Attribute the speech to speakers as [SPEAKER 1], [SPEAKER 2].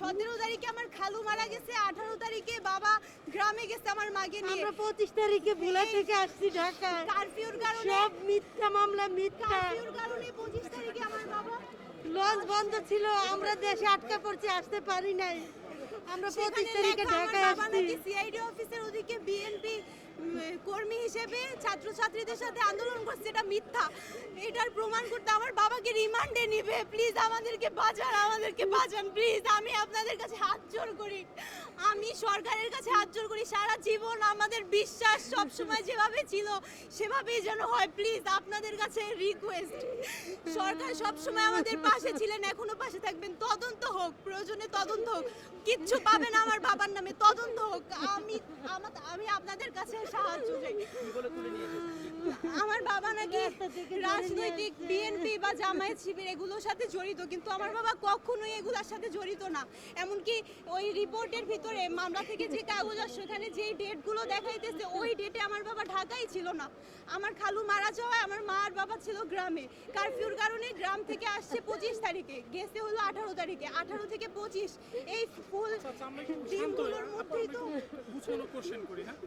[SPEAKER 1] সতেরো তারিখে আমার খালু মারা গেছে আঠারো তারিখে বাবা গ্রামে গেছে আমার মাকে নিয়ে।
[SPEAKER 2] আমরা পঁচিশ তারিখে ভোলা থেকে আসছি ঢাকা।
[SPEAKER 1] কারফিউর কারণে
[SPEAKER 2] সব মিথ্যা মামলা মিথ্যা।
[SPEAKER 1] কারফিউর কারণে পঁচিশ তারিখে আমার বাবা
[SPEAKER 2] লঞ্চ বন্ধ ছিল আমরা দেশে আটকা পড়ছি আসতে পারি নাই। আমরা পঁচিশ তারিখে ঢাকায় আসছি।
[SPEAKER 1] সিআইডি অফিসের ওদিকে বিএনপি কর্মী হিসেবে ছাত্রছাত্রীদের সাথে আন্দোলন করছে, এটা মিথ্যা। এটার প্রমাণ করতে আমার বাবাকে রিমান্ডে নিবে। প্লিজ আমাদেরকে বাঁচান আমাদেরকে বাঁচান, প্লিজ। আমি আপনাদের কাছে হাত জোর করি। আমি সরকারের কাছে হাত জোর করি। সারা জীবন আমাদের বিশ্বাস সব সময় যেভাবে ছিল, সেভাবেই যেন হয়। প্লিজ, আপনাদের কাছে রিকোয়েস্ট সরকার সব সময় আমাদের পাশে ছিলেন, এখনও পাশে থাকবেন। তদন্ত হোক, প্রয়োজনে তদন্ত হোক। কিচ্ছু পাবেন আমার বাবার নামে। তদন্ত হোক। আমা- আমি আপনাদের কাছে সাহায্য চাই। আমার বাবা নাকি রাজনৈতিক বিএনপি বা জামায়াত শিবির এগুলোর সাথে জড়িত কিন্তু আমার বাবা কখনোই এগুলোর সাথে জড়িত না। এমনকি ওই রিপোর্টের ভিতরে মামলা থেকে যে কাগজ আসছে সেখানে যে ডেটগুলো দেখাইতেছে ওই ডেটে আমার বাবা ঢাকাই ছিল না। আমার খালু মারা যাওয়ায় আমার মা আর বাবা ছিল গ্রামে। কারফিউর কারণে গ্রাম থেকে আসছে পঁচিশ তারিখে গেছে হলো আঠারো তারিখে আঠারো থেকে পঁচিশ। এই ফুল
[SPEAKER 3] আচ্ছা হই।
[SPEAKER 1] দিনগুলোর মধ্যেই তো
[SPEAKER 3] কোশ্চেন করি হ্যাঁ?